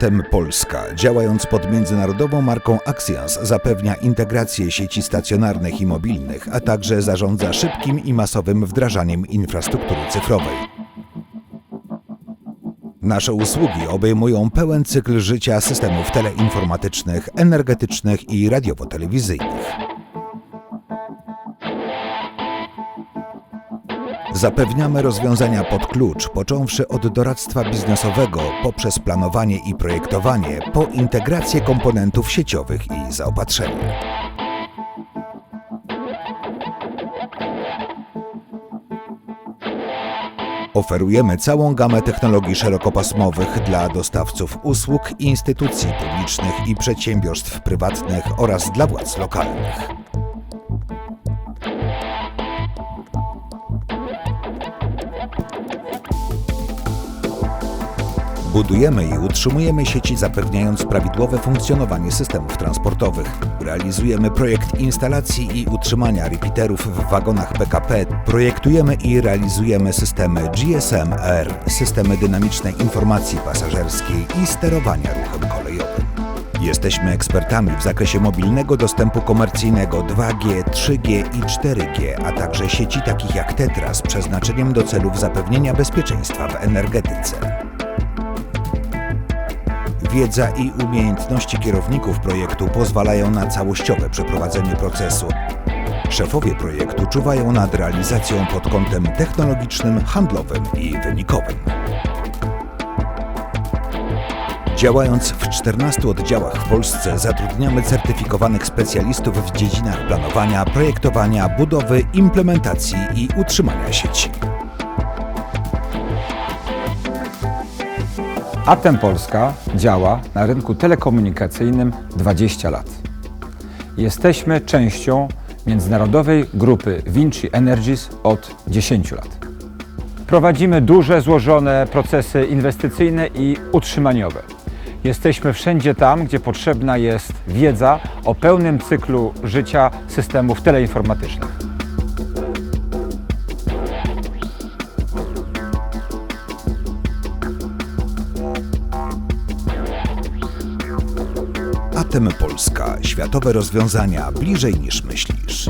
Atem Polska, działając pod międzynarodową marką Axians, zapewnia integrację sieci stacjonarnych i mobilnych, a także zarządza szybkim i masowym wdrażaniem infrastruktury cyfrowej. Nasze usługi obejmują pełen cykl życia systemów teleinformatycznych, energetycznych i radiowo-telewizyjnych. Zapewniamy rozwiązania pod klucz, począwszy od doradztwa biznesowego poprzez planowanie i projektowanie, po integrację komponentów sieciowych i zaopatrzenie. Oferujemy całą gamę technologii szerokopasmowych dla dostawców usług, instytucji publicznych i przedsiębiorstw prywatnych oraz dla władz lokalnych. Budujemy i utrzymujemy sieci zapewniając prawidłowe funkcjonowanie systemów transportowych. Realizujemy projekt instalacji i utrzymania repeaterów w wagonach PKP. Projektujemy i realizujemy systemy GSM-R, systemy dynamicznej informacji pasażerskiej i sterowania ruchem kolejowym. Jesteśmy ekspertami w zakresie mobilnego dostępu komercyjnego 2G, 3G i 4G, a także sieci takich jak Tetra z przeznaczeniem do celów zapewnienia bezpieczeństwa w energetyce. Wiedza i umiejętności kierowników projektu pozwalają na całościowe przeprowadzenie procesu. Szefowie projektu czuwają nad realizacją pod kątem technologicznym, handlowym i wynikowym. Działając w 14 oddziałach w Polsce, zatrudniamy certyfikowanych specjalistów w dziedzinach planowania, projektowania, budowy, implementacji i utrzymania sieci. Atem Polska działa na rynku telekomunikacyjnym 20 lat. Jesteśmy częścią międzynarodowej grupy Vinci Energies od 10 lat. Prowadzimy duże, złożone procesy inwestycyjne i utrzymaniowe. Jesteśmy wszędzie tam, gdzie potrzebna jest wiedza o pełnym cyklu życia systemów teleinformatycznych. ATM Polska. Światowe rozwiązania bliżej niż myślisz.